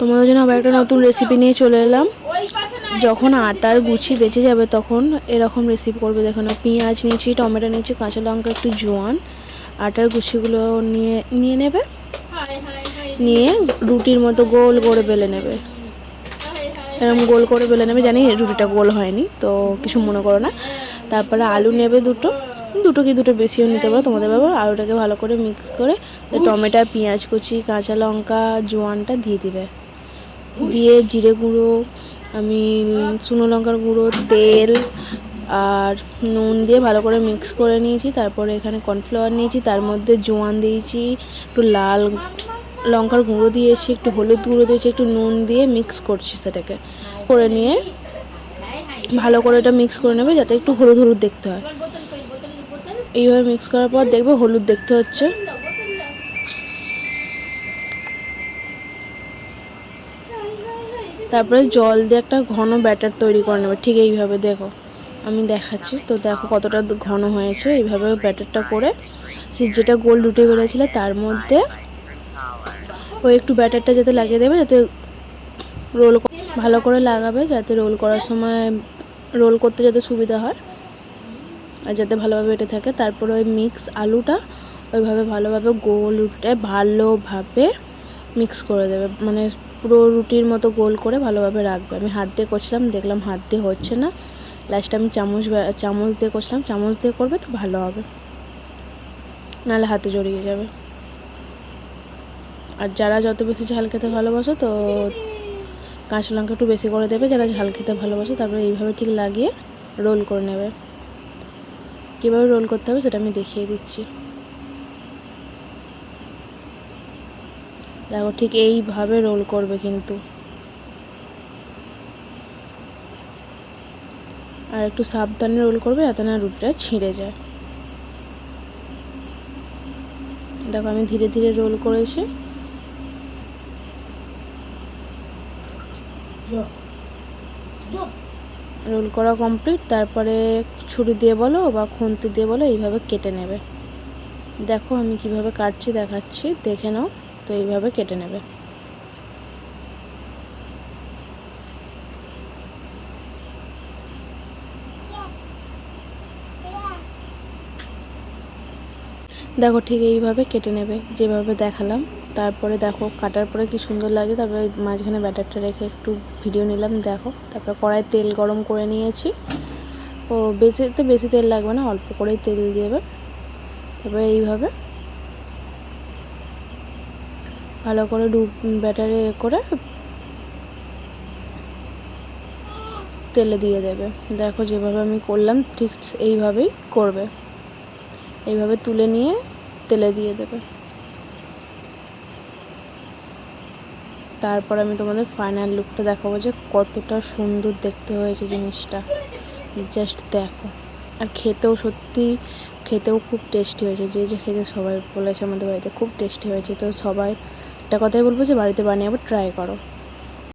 তোমাদের জন্য আবার একটা নতুন রেসিপি নিয়ে চলে এলাম। যখন আটার গুছি বেঁচে যাবে তখন এরকম রেসিপি করবে। দেখো না, পেঁয়াজ নিয়েছি, টমেটো নিয়েছি, কাঁচা লঙ্কা, একটু জোয়ান। আটার গুছিগুলো নিয়ে নিয়ে নেবে। নিয়ে রুটির মতো গোল করে বেলে নেবে। এরকম গোল করে বেলে নেবে, জানি রুটিটা গোল হয়নি, তো কিছু মনে করো না। তারপরে আলু নেবে দুটো। দুটো কি দুটো বেশিও নিতে পারো, তোমাদের ব্যাপার। আলুটাকে ভালো করে মিক্স করে, টমেটো, পেঁয়াজ কুচি, কাঁচা লঙ্কা, জোয়ানটা দিয়ে দিবে। দিয়ে জিরে গুঁড়ো আমি শুকনো লঙ্কার গুঁড়ো, তেল আর নুন দিয়ে ভালো করে মিক্স করে নিয়েছি। তারপরে এখানে কর্নফ্লাওয়ার নিয়েছি, তার মধ্যে জোয়ান দিয়েছি, একটু লাল লঙ্কার গুঁড়ো দিয়েছি, একটু হলুদ গুঁড়ো দিয়েছি, একটু নুন দিয়ে মিক্স করছি সেটাকে। করে নিয়ে ভালো করে এটা মিক্স করে নেবে, যাতে একটু হলুদ হলুদ দেখতে হয়। এইভাবে মিক্স করার পর দেখবে হলুদ দেখতে হচ্ছে। তারপরে জল দিয়ে একটা ঘন ব্যাটার তৈরি করে নেবে। ঠিক এইভাবে দেখো। আমি দেখাচ্ছি। তো দেখো কতটা ঘন হয়েছে। এইভাবে ব্যাটারটা করে সে যেটা গোল রুটে বেড়েছিল তার মধ্যে ওই একটু ব্যাটারটা যাতে লাগিয়ে দেবে, যাতে রোল ভালো করে লাগাবে, যাতে রোল করার সময় রোল করতে যাতে সুবিধা হয় আর যাতে ভালোভাবে এটে থাকে। তারপরে ওই মিক্স আলুটা ওইভাবে ভালোভাবে গোল উঠে ভালোভাবে মিক্স করে দেবে। মানে পুরো রুটির মতো গোল করে ভালোভাবে রাখবে। আমি হাত দিয়ে করছিলাম, দেখলাম হাত দিয়ে হচ্ছে না। লাস্টে আমি চামচ চামচ দিয়ে করছিলাম, চামচ দিয়ে করবে তো ভালো হবে। নাহলে হাতে জড়িয়ে যাবে। আর যারা যত বেশি ঝাল খেতে ভালোবাসো তো কাঁচা লঙ্কা একটু বেশি করে দেবে, যারা ঝাল খেতে ভালোবাসে তারপরে এইভাবে ঠিক লাগিয়ে রোল করে নেবে। কীভাবে রোল করতে হবে সেটা আমি দেখিয়ে দিচ্ছি। দেখো, ঠিক এইভাবে রোল করবে কিন্তু। আর একটু সাবধানে রোল করবে যাতে না রুটিটা ছিঁড়ে যায়। দেখো, আমি ধীরে ধীরে রোল করেছি। রোল করা কমপ্লিট তারপরে ছুরি দিয়ে বলো বা খুন্তি দিয়ে বলো, এইভাবে কেটে নেবে। দেখো, আমি কীভাবে কাটছি, দেখাচ্ছি, দেখে নাও। তো এইভাবে কেটে নেবে। দেখো ঠিক এইভাবে কেটে নেবে, যেভাবে দেখালাম। তারপরে দেখো কাটার পরে কি সুন্দর লাগে, তারপরে মাঝখানে ব্যাটারটা রেখে একটু ভিডিও নিলাম, দেখো। তারপরে কড়াই তেল গরম করে নিয়েছি। ও বেশিতে বেশি তেল লাগবে না, অল্প করেই তেল দেবে তারপরে এইভাবে ভালো করে ডু, ব্যাটারে এ করে তেলে দিয়ে দেবে। দেখো যেভাবে আমি করলাম, ঠিক এইভাবেই করবে। এইভাবে তুলে নিয়ে তেলে দিয়ে দেবে। তারপর আমি তোমাদের ফাইনাল লুকটা দেখাবো যে কতটা সুন্দর দেখতে হয়েছে জিনিসটা। জাস্ট দেখো। আর খেতেও সত্যি খেতেও খুব টেস্টি হয়েছে। যে যে খেতে সবাই বলেছে আমাদের বাড়িতে, খুব টেস্টি হয়েছে। তো সবাই একটা কথাই বলব যে বাড়িতে বানিয়ে আবার ট্রাই করো।